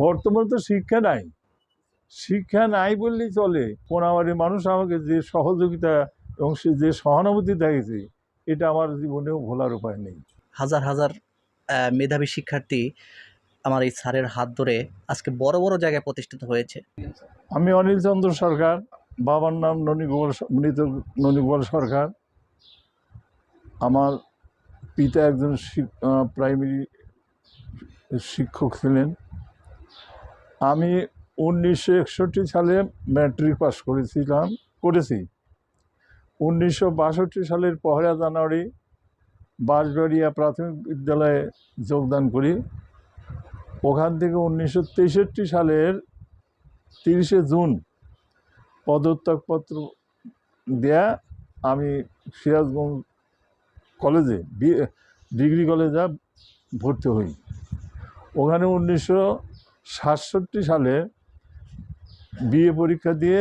বর্তমানে তো শিক্ষা নাই। শিক্ষা নাই বললেই চলে। কোনাবাড়ির মানুষ আমাকে যে সহযোগিতা এবং সে যে সহানুভূতি দেখেছে এটা আমার জীবনেও ভোলার উপায় নেই। হাজার হাজার মেধাবী শিক্ষার্থী আমার এই স্যারের হাত ধরে আজকে বড় বড় জায়গায় প্রতিষ্ঠিত হয়েছে। আমি অনিল চন্দ্র সরকার বাবার নাম ননীগোপাল মৃত ননীগোপাল সরকার। আমার পিতা একজন প্রাইমারি শিক্ষক ছিলেন। আমি উনিশশো একষট্টি সালে ম্যাট্রিক পাস করেছিলাম, করেছি। উনিশশো বাষট্টি সালের পহেলা জানুয়ারি বাঁশবাড়িয়া প্রাথমিক বিদ্যালয়ে যোগদান করি। ওখান থেকে উনিশশো তেষট্টি সালের তিরিশে জুন পদত্যাগপত্র দেয়া আমি সিরাজগঞ্জ কলেজে ডিগ্রি কলেজে ভর্তি হই। ওখানে উনিশশো সাতষট্টি সালে বিএ পরীক্ষা দিয়ে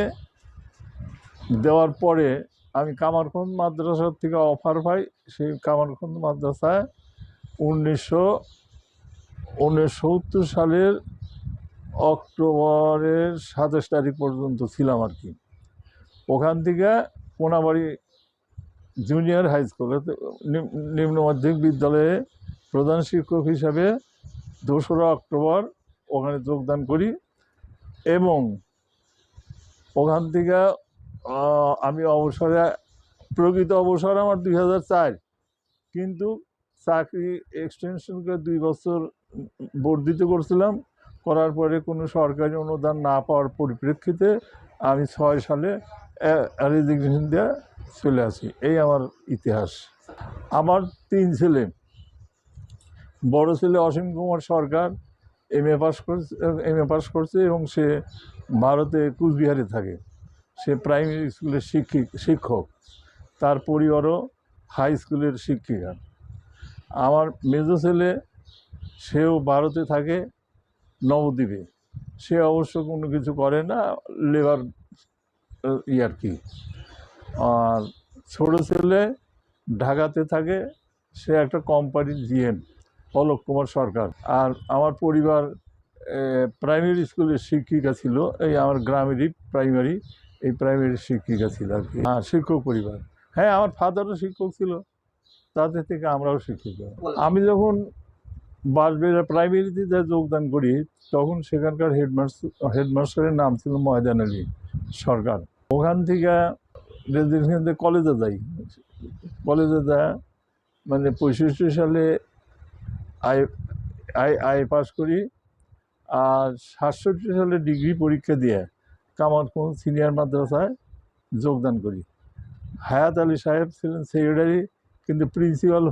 দেওয়ার পরে আমি কামারখন্দ মাদ্রাসার থেকে অফার পাই। সেই কামারখন্দ মাদ্রাসায় উনিশশো উনসত্তর সালের অক্টোবরের সাতাশ তারিখ পর্যন্ত ছিলাম আর কি। ওখান থেকে কোনাবাড়ি জুনিয়র হাই স্কুলে নিম্ন মাধ্যমিক বিদ্যালয়ে প্রধান শিক্ষক হিসাবে দোসরা অক্টোবর ওখানে যোগদান করি এবং ওখান থেকে আমি অবসরে, প্রকৃত অবসর আমার দুই হাজার চার। কিন্তু চাকরি এক্সটেনশন করে দুই বছর বর্ধিত করছিলাম। করার পরে কোনো সরকারি অনুদান না পাওয়ার পরিপ্রেক্ষিতে আমি ছয় সালে রেজিগনেশন দিয়ে চলে আসি। এই আমার ইতিহাস। আমার তিন ছেলে। বড় ছেলে Asim Kumar Sarkar M A pass করছে এম এ পাস করছে এবং সে ভারতে কুচবিহারে থাকে। সে প্রাইমারি স্কুলের শিক্ষিক, শিক্ষক। তার পরিবারও হাই স্কুলের শিক্ষিকা। আমার মেজো ছেলে, সেও ভারতে থাকে নবদ্বীপে। সে অবশ্য কোনো কিছু করে না লেবার ই আর কি। আর ছোটো ছেলে ঢাকাতে থাকে, সে একটা কোম্পানির জিএম অলোক কুমার সরকার। আর আমার পরিবার প্রাইমারি স্কুলের শিক্ষিকা ছিল, এই আমার গ্রামেরই প্রাইমারি এই প্রাইমারি শিক্ষিকা ছিল আর কি। হ্যাঁ শিক্ষক পরিবার। হ্যাঁ আমার ফাদারও শিক্ষক ছিল, তাদের থেকে আমরাও শিক্ষিত আমি যখন বাসবেড়া প্রাইমারিতে যা যোগদান করি, তখন সেখানকার হেডমাস্টার হেডমাস্টারের নাম ছিল ময়দান আলী সরকার। ওখান থেকে রেজিডেন্সিয়াল কলেজে যাই কলেজে যা মানে পঁয়ষট্টি সালে আই আই আই পাস করি। আর সাতষট্টি সালে ডিগ্রি পরীক্ষা দিয়ে কামারকুন্দ সিনিয়র মাদ্রাসায় যোগদান করি। হায়াত আলী সাহেব ছিলেন সেক্রেটারি, কিন্তু প্রিন্সিপাল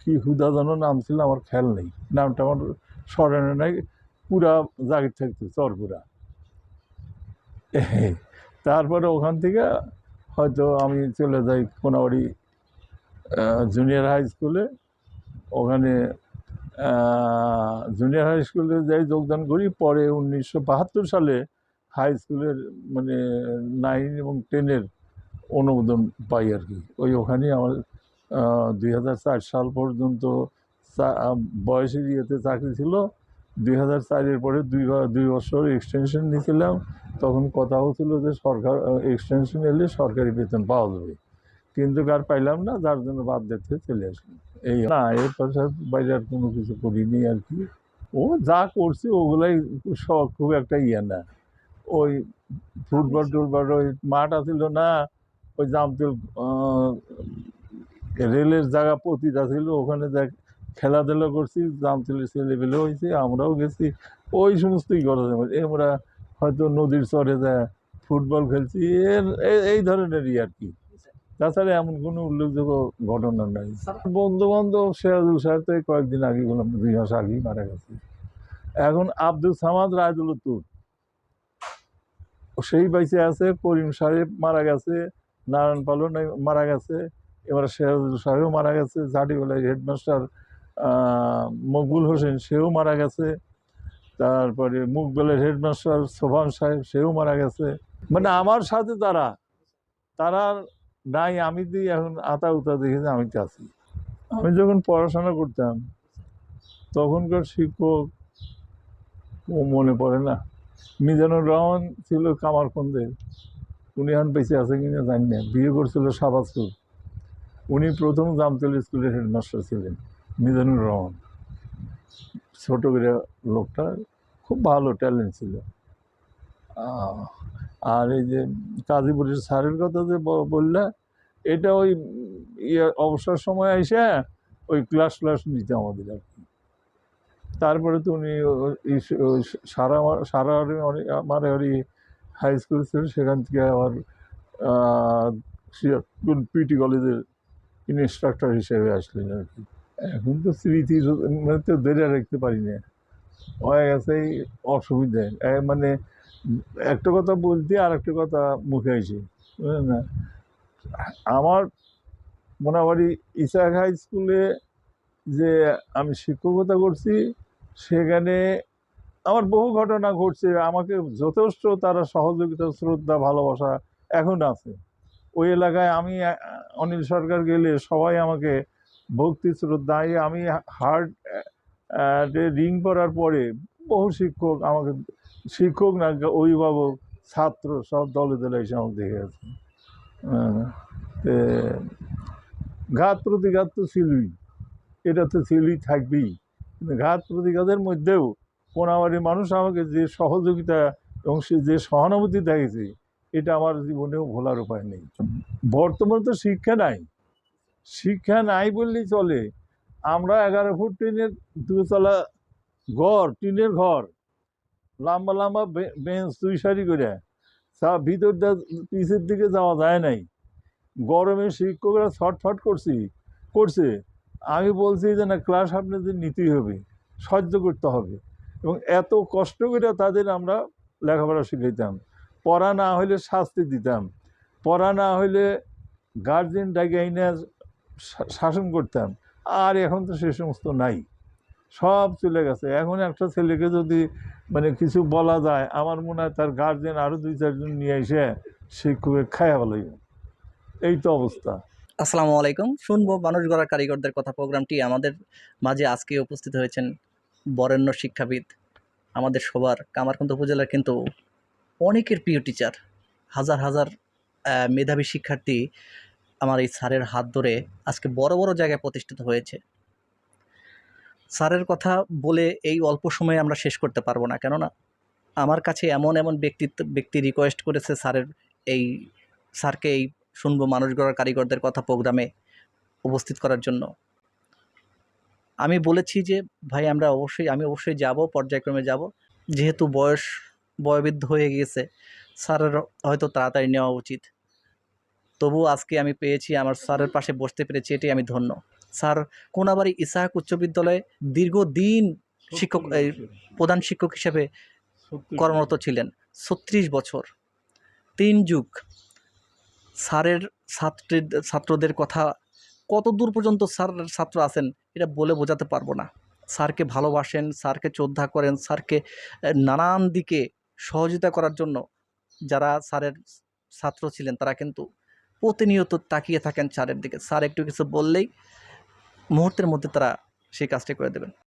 কি হুদা যেন নাম ছিল, আমার খেয়াল নেই। নামটা আমার স্মরণে নাই, পুরা জাগির থাকতো চরপুরা তারপরে ওখান থেকে হয়তো আমি চলে যাই কোনাবাড়ি জুনিয়র হাই স্কুলে ওখানে জুনিয়র হাই স্কুলে যাই যোগদান করি, পরে উনিশশো বাহাত্তর সালে হাই স্কুলের মানে নাইন এবং টেনের অনুমোদন পাই আর কি। ওই ওখানেই আমার দুই হাজার চার সাল পর্যন্ত বয়সের ইয়েতে চাকরি ছিল। দুই হাজার চারের পরে দুই দুই বছর এক্সটেনশন নিয়েছিলাম। তখন কথা হচ্ছিল যে সরকার এক্সটেনশন এলে সরকারি বেতন পাওয়া যাবে। কিন্তু আর পাইলাম না, যার জন্য বাদ দিতে চলে আসলাম। এই না এর পাশে বাইরে আর কোনো কিছু করিনি আর কি। ও যা করছে, ওগুলাই শখ খুব একটা ইয়ে না। ওই ফুটবল টুটবল, ওই মাঠ আছিল না, ওই জামতুল রেলের জায়গা পতিতা ছিল ওখানে দেখ খেলাধুলা করছি, জামতুলের ছেলেবেলে হয়েছে, আমরাও গেছি। ওই সমস্তই করা যাবে। আমরা হয়তো নদীর চরে যা ফুটবল খেলছি, এর এই- ধরনেরই আর কি। তাছাড়া এমন কোনো উল্লেখযোগ্য ঘটনা নাই। বন্ধু বান্ধব সিরাজুল সাহেব তো কয়েকদিন আগে বললাম, দুই মাস আগেই মারা গেছে। এখন আব্দুল সামাদ রায়দুল তুর সেই বাইসে আছে, করিম সাহেব মারা গেছে, নারায়ণ পালন মারা গেছে। এবার সিরাজুল সাহেবও মারা গেছে ঝাটিবেলায় হেডমাস্টার মকবুল হোসেন সেও মারা গেছে। তারপরে মুকবেলের হেডমাস্টার সোভান সাহেব সেও মারা গেছে। মানে আমার সাথে তারা তারা নাই, আমি দিই এখন আতা উতা দেখেছি আমি তো আছি আমি যখন পড়াশোনা করতাম, তখনকার শিক্ষক ও মনে পড়ে না। মিজানুর রহমান ছিল কামারখন্দের। উনি এখন বেঁচে আছে কিনা জানি না। বিয়ে করছিল শাবাজপুর উনি প্রথম জামতল স্কুলের হেডমাস্টার ছিলেন, মিজানুর রহমান। ছোট করে লোকটা খুব ভালো ট্যালেন্ট ছিল। আর এই যে কাজীপুরের স্যারের কথা যে বললে, এটা ওই ইয়ে অবসর সময় এসে ওই ক্লাস ক্লাস নিতে আমাদের আর কি। তারপরে তো উনি সারা সারা মানে ওই হাই স্কুল ছিল, সেখান থেকে আবার পিটি কলেজের ইনস্ট্রাক্টর হিসেবে আসলেন আর কি। এখন তো স্মৃতি মানে তো ধরে রাখতে পারি না। হয়ে গেছে অসুবিধে মানে একটা কথা বলতে আর একটা কথা মুখে আসে, বুঝলেন না? আমার মোটামুটি ইসাক হাই স্কুলে যে আমি শিক্ষকতা করছি, সেখানে আমার বহু ঘটনা ঘটছে, আমাকে যথেষ্ট তারা সহযোগিতা, শ্রদ্ধা, ভালোবাসা এখন আছে। ওই এলাকায় আমি, অনিল সরকার গেলে সবাই আমাকে ভক্তি, শ্রদ্ধা, আমি হার্ট রিং করার পরে বহু শিক্ষক আমাকে, শিক্ষক না, অভিভাবক, ছাত্র, সব দলে দলে এসে আমাকে দেখে গেছে তে ঘাত প্রতিঘাত তো ছিলই, এটা তো ছিলই থাকবেই। কিন্তু ঘাত প্রতিঘাতের মধ্যেও কোনাবাড়ির মানুষ আমাকে যে সহযোগিতা এবং সে যে সহানুভূতি দেখেছে এটা আমার জীবনেও ভোলার উপায় নেই। বর্তমানে তো শিক্ষা নাই। শিক্ষা নাই বললেই চলে। আমরা এগারো ফুট টিনের দুতলা ঘর, টিনের ঘর। লম্বা লম্বা বেঞ্চ দুই সারি করে তা ভিতরটা পিছের দিকে যাওয়া যায় নাই। গরমে শিক্ষকরা ছটফট করছি, করছে। আমি বলছি যে না ক্লাস আপনাদের নিতেই হবে, সহ্য করতে হবে। এবং এত কষ্ট করে তাদের আমরা লেখাপড়া শিখাইতাম। পড়া না হলে শাস্তি দিতাম। পড়া না হলে গার্জেন ডাকে শাসন করতাম। আর এখন তো সে সমস্ত নাই। সব চলে গেছে। এখন একটা ছেলেকে যদি মানে কিছু বলা যায়, আমার মনে হয় তার গার্জেন আরও দুই চারজন নিয়ে এসে শিক্ষকের খায়া ভালোই এই তো অবস্থা। আসসালামু আলাইকুম। শুনব মানুষ গড়ার কারিগরদের কথা প্রোগ্রামটি। আমাদের মাঝে আজকে উপস্থিত হয়েছেন বরেণ্য শিক্ষাবিদ, আমাদের সবার কামারকুন্দ উপজেলার কিন্তু অনেকের প্রিয় টিচার হাজার হাজার মেধাবী শিক্ষার্থী আমার এই স্যারের হাত ধরে আজকে বড় বড় জায়গায় প্রতিষ্ঠিত হয়েছে। স্যারের কথা বলে এই অল্প সময়ে আমরা শেষ করতে পারব না। কেননা আমার কাছে এমন এমন ব্যক্তিত্ব, ব্যক্তি রিকোয়েস্ট করেছে স্যারের এই, স্যারকে এই শুনব মানুষ গড়ার কারিগরদের কথা প্রোগ্রামে উপস্থিত করার জন্য। আমি বলেছি যে, ভাই, আমরা অবশ্যই, আমি অবশ্যই যাব, পর্যায়ক্রমে যাব। যেহেতু বয়স, বয়বৃদ্ধ হয়ে গিয়েছে স্যারের হয়তো তাড়াতাড়ি নেওয়া উচিত। তবু আজকে আমি পেয়েছি, আমার স্যারের পাশে বসতে পেরেছি এটি আমি ধন্য। স্যার কোনাবাড়ি ইসাহাক উচ্চ বিদ্যালয়ে দীর্ঘদিন শিক্ষক প্রধান শিক্ষক হিসেবে কর্মরত ছিলেন। ছত্রিশ বছর। তিন যুগ। স্যারের ছাত্রের ছাত্রদের কথা কত দূর পর্যন্ত স্যার ছাত্র আছেন এটা বলে বোঝাতে পারব না। স্যারকে ভালোবাসেন স্যারকে শ্রদ্ধা করেন স্যারকে নানান দিকে সহযোগিতা করার জন্য যারা স্যারের ছাত্র ছিলেন তারা কিন্তু প্রতিনিয়ত তাকিয়ে থাকেন স্যারের দিকে। স্যার একটু কিছু বললেই মুহূর্তের মধ্যে তারা সেই কাজটি করে দেবেন।